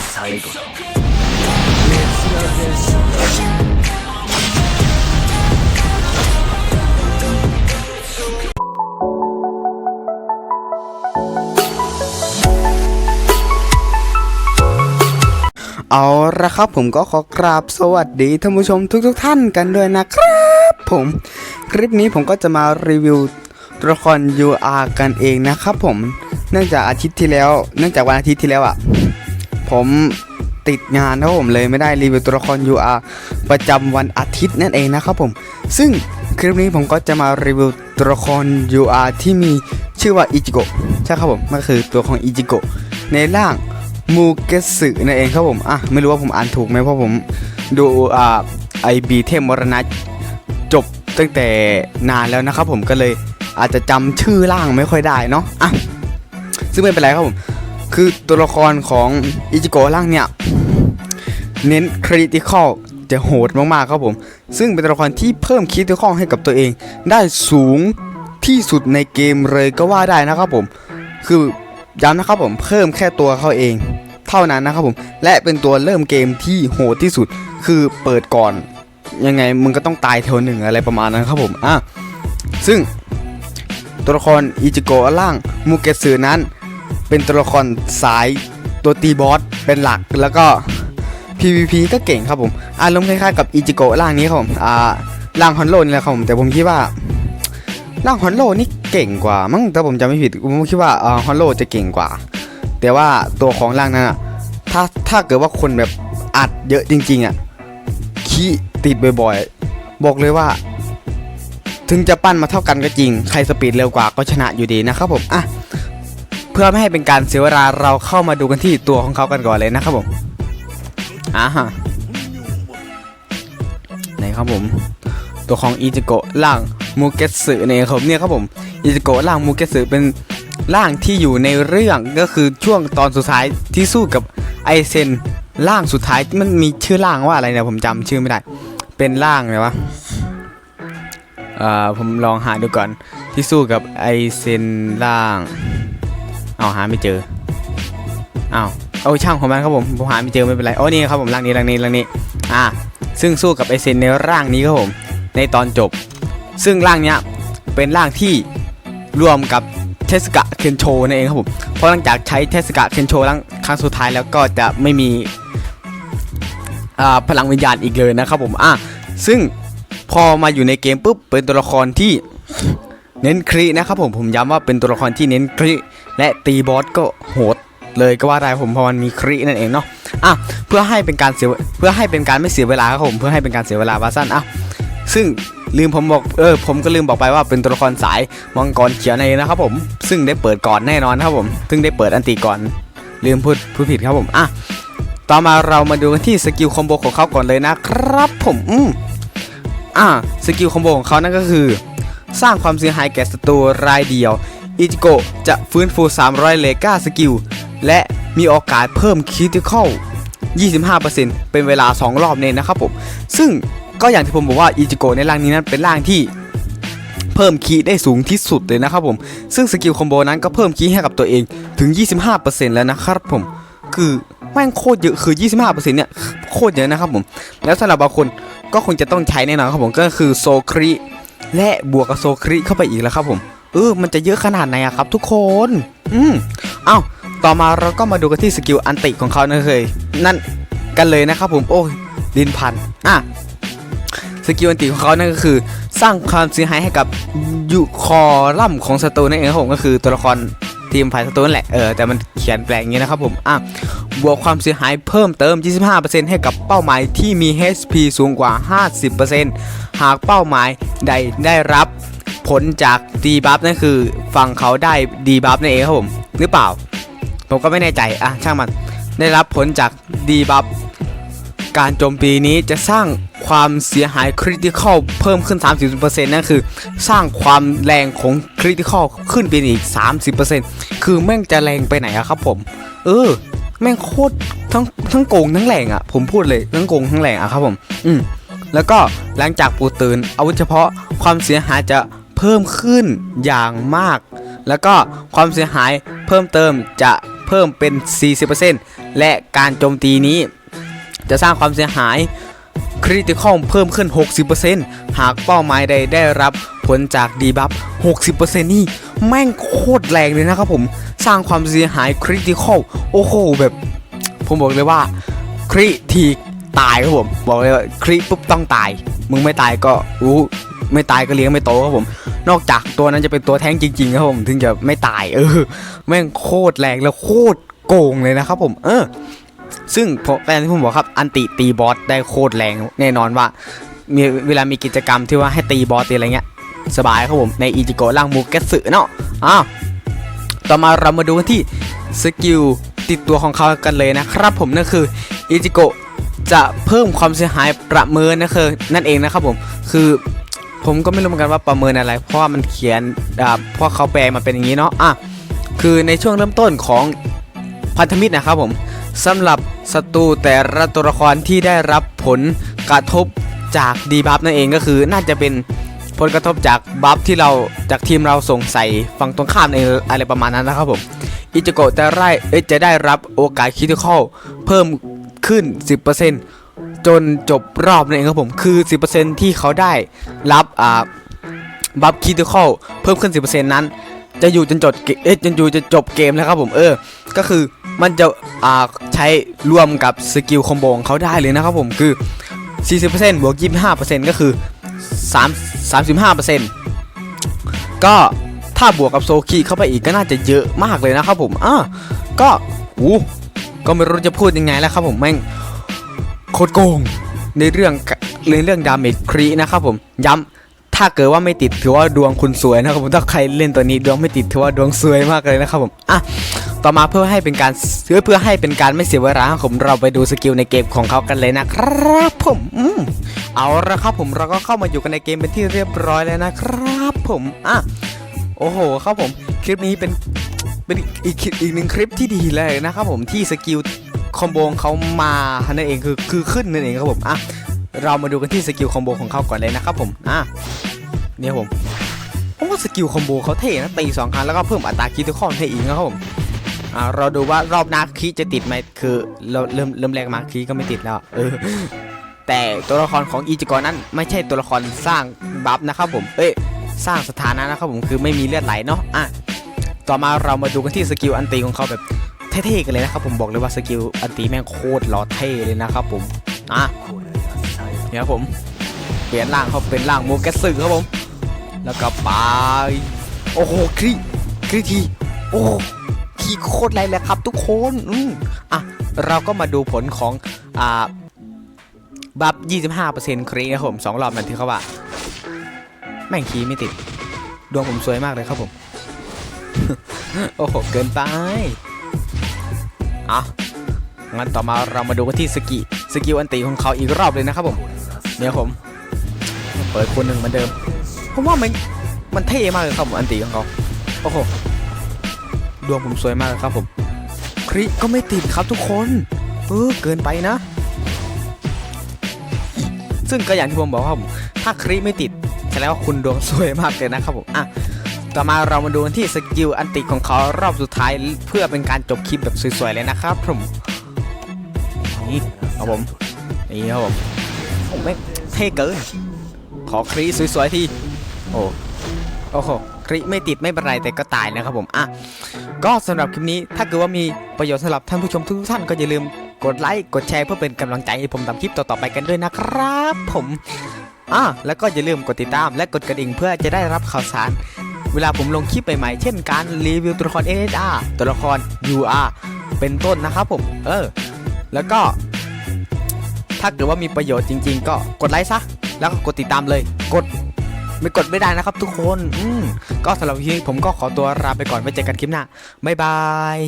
最後だ เอาละครับผมก็ขอกราบสวัสดีท่านผู้ชมทุกๆทท่านกันด้วยนะครับผมคลิปนี้ผมก็จะมารีวิวตัวละคร UR กันเองนะครับผมเนื่องจากอาทิตย์ที่แล้ว เนื่องจากวันอาทิตย์ที่แล้วอ่ะ ผมติดงานนะครับผมเลยไม่ได้รีวิวตัวละคร UR ประจำวันอาทิตย์นั่นเองนะครับผม ซึ่งคลิปนี้ผมก็จะมารีวิวตัวละคร UR ที่มีชื่อว่าอิจิโกะใช่ครับผมมันก็คือตัวของอิจิโกะในร่างมูเกสึนั่นเองครับผมอะไม่รู้ว่าผมอ่านถูกไหมเพราะผมดูอ่าไอบีเทมมรณะจบตั้งแต่นานแล้วนะครับผมก็เลยอาจจะจำชื่อร่างไม่ค่อยได้เนาะอะซึ่งไม่เป็นไรครับผม คือตัวละครของอิจิโกะร่างเนี่ย เน้นคริติคอลจะโหดมากๆครับผม ซึ่งเป็นตัวละครที่เพิ่มคริติคอลให้กับตัวเอง ได้สูงที่สุดในเกมเลยก็ว่าได้นะครับผม คือย้ำนะครับผมเพิ่มแค่ตัวเขาเอง เท่านั้นนะครับผม และเป็นตัวเริ่มเกมที่โหดที่สุด คือเปิดก่อนยังไงมึงก็ต้องตายแถวหนึ่งอะไรประมาณนั้นครับผมอะซึ่งตัวละครอิจิโกะล่างมูเกสึนั้น เป็นตัวละครสายตัวตีบอสเป็นหลักแล้วก็ PVP ก็เก่งครับผม อารมณ์คล้ายๆกับอิจิโกะล่างนี้ครับผมอ่าล่างฮอนโลนี่แหละครับผมแต่ผมคิดว่าร่างฮอนโลนี่เก่งกว่ามั้งแต่ผมจำไม่ผิดผมคิดว่าฮอนโลจะเก่งกว่า แต่ว่าตัวของร่างนั้นอะถ้าถ้าเกิดว่าคนแบบอัดเยอะจริงๆอะขี้ติดบ่อยๆ บอกเลยว่า ถึงจะปั้นมาเท่ากันก็จริง ใครสปีดเร็วกว่าก็ชนะอยู่ดีนะครับผมอะ พื่อไม่ให้เป็นการเสียเวลาเราเข้ามาดูกันที่ตัวของเขากันก่อนเลยนะครับผมอ่าฮะไหนครับผม ตัวของอิจิโกะล่างมูเกสึเนี่ยครับเนี่ยครับผมอิจิโกะล่างมูเกสึเป็นร่างที่อยู่ในเรื่องก็คือช่วงตอนสุดท้ายที่สู้กับไอเซนร่างสุดท้ายมันมีชื่อร่างว่าอะไรเนี่ยผมจำชื่อไม่ได้ เป็นร่างเลยวะเอ่อผมลองหาดูก่อนที่สู้กับไอเซนร่าง เอาหาไม่เจอเอาเอาช่างของมันครับผมผมหาไม่เจอไม่เป็นไรโอ้นี่ครับผมร่างนี้ร่างนี้ร่างนี้อ่าซึ่งสู้กับไอเซนในร่างนี้ครับผมในตอนจบ ซึ่งร่างเนี้ยเป็นร่างที่รวมกับเทสกะเคนโชนั่นเองครับผมเพราะหลังจากใช้เทสกะเคนโชร่างครั้งสุดท้ายแล้วก็จะไม่มีอ่าพลังวิญญาณอีกเลยนะครับผมอะซึ่งพอมาอยู่ในเกมปุ๊บเป็นตัวละครที่ เน้นครีนะครับผมผมย้ำว่าเป็นตัวละครที่เน้นครีและตีบอสก็โหดเลยก็ว่าได้ผมเพราะมันมีครีนั่นเองเนาะอะเพื่อให้เป็นการเสียเพื่อให้เป็นการไม่เสียเวลาครับผมเพื่อให้เป็นการเสียเวลาบาสั้นอะซึ่งลืมผมบอกเออผมก็ลืมบอกไปว่าเป็นตัวละครสายมังกรเขียวในนะครับผม ซึ่งได้เปิดก่อนแน่นอนครับผมซึ่งได้เปิดอันติก่อน ลืมพูดพูดผิดครับผมอะต่อมาเรามาดูกันที่สกิลคอมโบของเขาก่อนเลยนะครับผมอืมอะสกิลคอมโบของเขานั่นก็คือ สร้างความเสียหายแก่ศัตรูรายเดียว อิจิโกะจะฟื้นฟู 300 เลกาสกิล และมีโอกาสเพิ่มคิติคอล25%เป็นเวลา 2 รอบเน้นนะครับผม ซึ่งก็อย่างที่ผมบอกว่าอิจิโกะในร่างนี้นั้นเป็นร่างที่เพิ่มคีย์ได้สูงที่สุดเลยนะครับผม ซึ่งสกิลคอมโบนั้นก็เพิ่มคีย์ให้กับตัวเองถึง 25%แล้วนะครับผม คือแม่งโคตรเยอะคือ 25%เนี่ยโคตรเยอะนะครับผม แล้วสำหรับบางคนก็คงจะต้องใช้แน่นอนครับผมก็คือโซครี และบวกกับโซครีเข้าไปอีกแล้วครับผม เออ มันจะเยอะขนาดไหนอะครับ ทุกคน อืมเอ้าต่อมาเราก็มาดูกันที่สกิลอันติของเขานะเคย นั่นกันเลยนะครับผม โอ้ยดินพัน อะ สกิลอันติของเขานั่นก็คือ สร้างความเสียหายให้กับยูคอลัมของศัตรูนั่นเองครับผมก็คือตัวละคร ทีมฝ่ายศัตรูนั่นแหละ เออ แต่มันเขียนแปลงอย่างนี้นะครับผมอะบวกความเสียหายเพิ่มเติม 25%ให้กับเป้าหมายที่มี HP สูงกว่า 50%หากเป้าหมายใดได้รับผลจากดีบัฟนั่นคือฝั่งเขาได้ดีบัฟนั่นเองครับผม หรือเปล่า ผมก็ไม่แน่ใจ อะ ช่างมัน ได้รับผลจากดีบัฟ การโจมตีนี้จะสร้างความเสียหายคริติคอลเพิ่มขึ้น 30%นั่นคือ สร้างความแรงของคริติคอลขึ้นไปอีก 30%คือแม่งจะแรงไปไหนอะครับผม เออ แม่งโคตรทั้งทั้งโกงทั้งแรงอะผมพูดเลยทั้งโกงทั้งแรงอะครับผม อืมแล้วก็หลังจากปูตื่นอาวุธเฉพาะความเสียหายจะเพิ่มขึ้นอย่างมาก แล้วก็ความเสียหายเพิ่มเติมจะเพิ่มเป็น 40%และการโจมตีนี้ จะสร้างความเสียหายคริติคอลเพิ่มขึ้น 60%หากเป้าหมายใดได้รับผลจากดีบัฟ 60%นี่แม่งโคตรแรงเลยนะครับผม สร้างความเสียหายคริติคอลโอ้โหแบบ ผมบอกเลยว่าคริทีตายครับผม บอกเลยว่าคริปุ๊บต้องตาย มึงไม่ตายก็อู้ไม่ตายก็เลี้ยงไม่โตครับผม นอกจากตัวนั้นจะเป็นตัวแท้งจริงๆครับผม ถึงจะไม่ตายเออ แม่งโคตรแรงแล้วโคตรโกงเลยนะครับผม เออ ซึ่งพอแฟนที่ผมบอกครับ อันติตีบอสได้โคตรแรงแน่นอนว่ามีเวลามีกิจกรรมที่ว่าให้ตีบอสตีอะไรเงี้ยสบายครับผมในอิจิโกะล่างมูเกสึเนาะอ้าวต่อมาเรามาดูกันที่สกิลติดตัวของเขากันเลยนะครับผมนั่นคืออิจิโกะจะเพิ่มความเสียหายประเมินนะคือนั่นเองนะครับผมคือผมก็ไม่รู้เหมือนกันว่าประเมินอะไร เพราะว่ามันเขียนเพราะเขาแปลมาเป็นอย่างนี้เนาะอะคือในช่วงเริ่มต้นของพันธมิตรนะครับผม สำหรับศัตรูแต่ละตัวละครที่ได้รับผลกระทบจากดีบัฟนั่นเองก็คือน่าจะเป็นผลกระทบจากบัฟที่เราจากทีมเราส่งใส่ฝั่งตรงข้ามในอะไรประมาณนั้นนะครับผมอิจิโกะจะได้จะได้รับโอกาสคิดข้อเพิ่มขึ้น 10%จนจบรอบนั่นเองครับผมคือ 10%ที่เขาได้รับอ่าบัฟคิดข้อเพิ่มขึ้น 10%นั้น จะอยู่จนจบเอ๊ะจนอยู่จะจบเกมแล้วครับผมเออ ก็คือมันจะอ่าใช้รวมกับสกิลคอมโบของเขาได้เลยนะครับผมคือ 40%บวก25%ก็คือ3 35%ก็ถ้าบวกกับโซคีเข้าไปอีกก็น่าจะเยอะมากเลยนะครับผมอ่าก็อู้ก็ไม่รู้จะพูดยังไงแล้วครับผมแม่งโคตรโกงในเรื่องในเรื่องดาเมจครีนะครับผมย้ำ ถ้าเกิดว่าไม่ติดถือว่าดวงคุณสวยนะครับผมถ้าใครเล่นตัวนี้ดวงไม่ติดถือว่าดวงสวยมากเลยนะครับผมอะต่อมาเพื่อให้เป็นการเพื่อเพื่อให้เป็นการไม่เสียเวลาครับผมเราไปดูสกิลในเกมของเขากันเลยนะครับผมอืมเอาละครับผมเราก็เข้ามาอยู่กันในเกมเป็นที่เรียบร้อยแล้วนะครับผมอะโอ้โหครับผมคลิปนี้เป็นเป็นอีกอีกหนึ่งคลิปที่ดีเลยนะครับผมที่สกิลคอมโบงเขามานั่นเองคือคือขึ้นนั่นเองครับผมอะ เรามาดูกันที่สกิลคอมโบของเขาก่อนเลยนะครับผม อะเนี่ยผมผมว่าสกิลคอมโบเขาเท่นะตีสองครั้งแล้วก็เพิ่มอัตราคิดทุกข้อให้อีกนะครับผม อ่าเราดูว่ารอบหน้าคีจะติดไหมคือเราเริ่มเริ่มแรกมาคีก็ไม่ติดแล้ว เออ แต่ตัวละครของอีจิกรนั้น ไม่ใช่ตัวละครสร้างบัฟนะครับผม เอ้ยสร้างสถานะนะครับผมคือไม่มีเลือดไหลเนาะ อะ ต่อมาเรามาดูกันที่สกิลอันตีของเขาแบบเท่ๆกันเลยนะครับผมบอกเลยว่าสกิลอันตีแม่งโคตรหล่อเท่เลยนะครับผม อะ เนี่ยครับผม เปลี่ยนร่างเขาเป็นร่างโมเกสึครับผม แล้วก็ไป โอ้โหครีครีที โอ้ขี่โคตรแรงเลยครับทุกคนอืมอะ เราก็มาดูผลของ อ่า บัฟ25%ครีนะครับผมสองรอบนั่นที่เขาว่า แม่งคีไม่ติด ดวงผมสวยมากเลยครับผม โอ้โห เกินไปอะงั้นต่อมาเรามาดูกันที่สกิสกิลอันตีของเขาอีกรอบเลยนะครับผม เนี่ยผม เปิดคนหนึ่งเหมือนเดิมผมว่ามันมันเท่มากเลยครับผมอันตีของเขาโอ้โหดวงผมสวยมากเลยครับผมคริก็ไม่ติดครับทุกคนเออเกินไปนะ ซึ่งก็อย่างที่ผมบอกครับผมถ้าคริไม่ติดแสดงว่าคุณดวงสวยมากเลยนะครับผมอะต่อมาเรามาดูกันที่สกิลอันติของเขารอบสุดท้ายเพื่อเป็นการจบคลิปแบบสวยๆเลยนะครับผมนี่ครับผมนี่ครับผมโอ้ไม่ ท่เกิน ขอครีสวยๆทีโอ้โอ้โหครีไม่ติดไม่เป็นไรแต่ก็ตายนะครับผมอะก็สำหรับคลิปนี้ถ้าเกิดว่ามีประโยชน์สำหรับท่านผู้ชมทุกท่านก็อย่าลืมกดไลค์กดแชร์เพื่อเป็นกำลังใจให้ผมทำคลิปต่อๆไปกันด้วยนะครับผมอะแล้วก็อย่าลืมกดติดตามและกดกระดิ่งเพื่อจะได้รับข่าวสาร เวลาผมลงคลิปใหม่ๆ เช่นการรีวิวตัวละคร NSR ตัวละคร UR เป็นต้นนะครับผม เออ แล้วก็ ถ้าเกิดว่ามีประโยชน์จริง ๆ ก็กดไลค์ซะ แล้วก็กดติดตามเลย กดไม่กดไม่ได้นะครับทุกคนอืมก็สำหรับวันนี้ผมก็ขอตัวลาไปก่อนไว้เจอกันคลิปหน้าบ๊ายบาย